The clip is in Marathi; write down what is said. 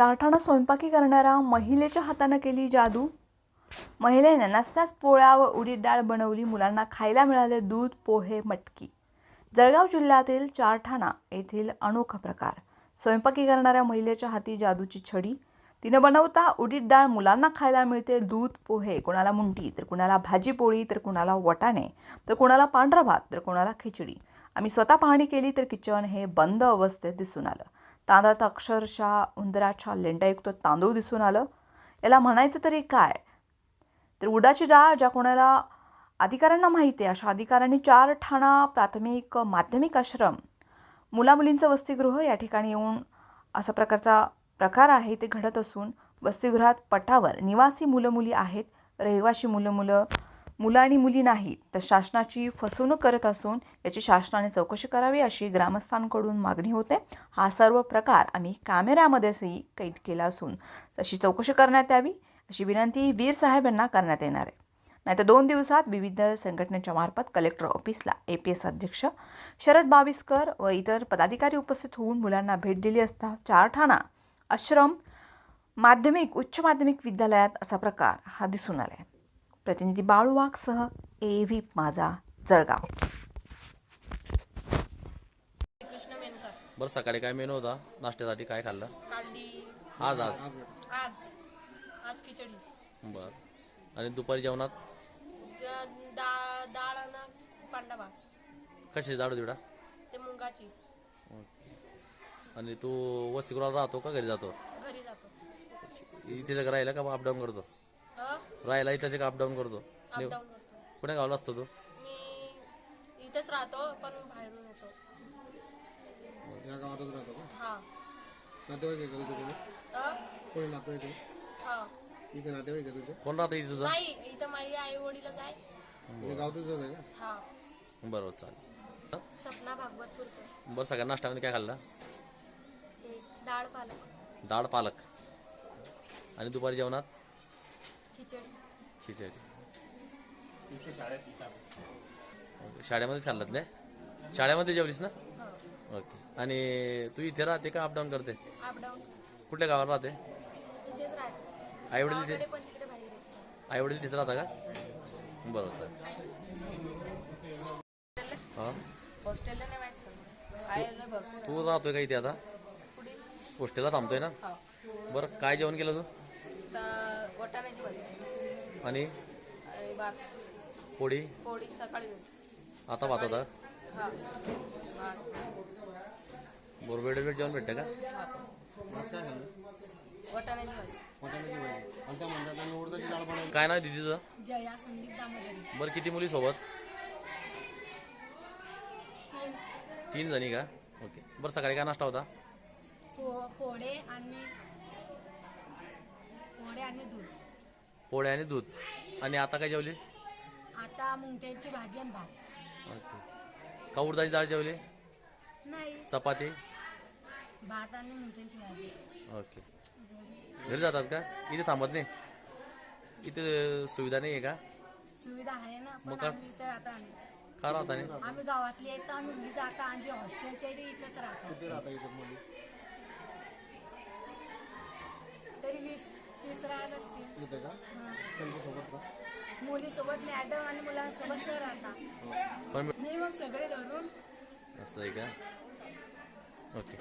चारठाणा स्वयंपाकी करणाऱ्या महिलेच्या हातानं केली जादू. महिलेने नसत्याच पोळ्या व उडीद डाळ बनवली मुलांना खायला मिळाले दूध पोहे मटकी. जळगाव जिल्ह्यातील चारठाणा येथील अनोखा प्रकार. स्वयंपाकी करणाऱ्या महिलेच्या हाती जादूची छडी. तिनं बनवता उडीद डाळ मुलांना खायला मिळते दूध पोहे. कोणाला मुंटी तर कुणाला भाजी पोळी तर कुणाला वटाणे तर कुणाला पांढरा भात तर कुणाला खिचडी. आम्ही स्वतः पाहणी केली तर किचन हे बंद अवस्थेत दिसून आलं. तांदळात अक्षरशः उंदराच्या लेंड्यायुक्त तांदूळ दिसून आलं. याला म्हणायचं तरी काय? तर उडाची डाळ ज्या कोणाला अधिकाऱ्यांना माहिती आहे अशा अधिकाऱ्यांनी चार ठाणा प्राथमिक माध्यमिक आश्रम मुलामुलींचं वसतिगृह या ठिकाणी येऊन असा प्रकारचा प्रकार आहे. ते घडत असून वसतिगृहात पटावर निवासी मुलं मुली आहेत. रहिवाशी मुलं मुलं मुलं आणि मुली नाहीत तर शासनाची फसवणूक करत असून याची शासनाने चौकशी करावी अशी ग्रामस्थांकडून मागणी होते. हा सर्व प्रकार आम्ही कॅमेऱ्यामध्येही कैद केला असून तशी चौकशी करण्यात यावी अशी विनंती वीर साहेब यांना करण्यात येणार आहे. नाहीतर दोन दिवसात विविध संघटनेच्या मार्फत कलेक्टर ऑफिसला ए पी एस अध्यक्ष शरद बाविस्कर व इतर पदाधिकारी उपस्थित होऊन मुलांना भेट दिली असता चार ठाणा आश्रम माध्यमिक उच्च माध्यमिक विद्यालयात असा प्रकार हा दिसून आला आहे प्रतिनिधी बाळू वाघसह ए व्ही माझा जळगाव. बरं सकाळी काय मेनू होता? नाश्त्यासाठी काय खाल्लं? आज आज? आज. आज. खिचडी. बरं. आणि दुपारी जेवणात? डाळ डाळ आणि कशाची जाडू दिवडा ते मुंगाची. आणि तू वसतिगृहाला राहतो का? घरी जातो? घरी जातो. इथे जग राहिला का? अपडाऊन करतो? अ राहिला इथं का अपडाऊन करतो. अपडाऊन करतो. कुठे गावला असतो तू? मी इथेच राहतो पण बाहेरून येतो. या गावातच राहतो का? हा. नातेवाईक आहे का तुझे कोणी अ? कोणी नातेवाईक आहे? हा. इथे नातेवाईक आहे तुझे? कोण राहतं इथे तुझं? नाही इथं माझी आई वडीलच आहे. हे गाव तुझंच आहे का? हा. बरोबर चालेल. सपना भागवतपूरकर बरं सगळ्या नाश्त्यामध्ये काय खाल्लं? एक डाळ पालक. डाळ पालक. आणि दुपारी जेवणात? खिचडी. खिचडी ओके. शाळेमध्येच खाल्लं नाही? शाळेमध्ये जेवलीस ना? हा. ओके. आणि तू इथे राहते का अपडाऊन करते? कुठल्या गावाला राहते? इथेच राहते. आई वडील तिथे पण तिकडे बाहेर आहे. आई वडील तिथे राहता का? बरोबर. चालेल हां तू राहतोय का इथे आता? हॉस्टेलला थांबतोय ना? हा. बरं काय जेवण केलं तू? तर वाटाण्याची भाजी. आणि भात पोळी? पोळी सकाळी आता भात होता? हा. वेळ वेळ जेवण भेटतं का? आज काय खाल्लं? वाटाण्याची भाजी वाटाण्याची भाजी आणि त्या म्हणतात आणि उडदाची डाळ बनवली. काय नाव आहे दीदीचं? जया संदीप दामोदरी. बरं किती मुली सोबत? तीन. तीन जणी का? ओके. बरं सकाळी काय नाश्ता होता? पो पोळे आणि पोळे आणि दूध. पोळ्या आणि दूध. आणि आता काय जेवली? आता मुंग्याची भाजी आणि भात. ओके. का उडदाची डाळ जेवली? नाही. चपाती? भात आणि मुंग्यांची भाजी. ओके. घरी जातात का? इथे थांबत नाही? इथे सुविधा नाही आहे का? सुविधा आहे ना मग पण का? आम्ही इथं राहता आम्ही का राहता नाही? आम्ही गावातली आहेत तर आम्ही घरी जाता. आणि जे हॉस्टेलचे आहे ते इथंच राहतात किती राहता इथे मुली. असतील. इथे का? हां. त्यांच्यासोबत का? मुलीसोबत मॅडम आणि मुलांसोबत सर राहतात पण नाही मग सगळे धरून. असं आहे का? ओके.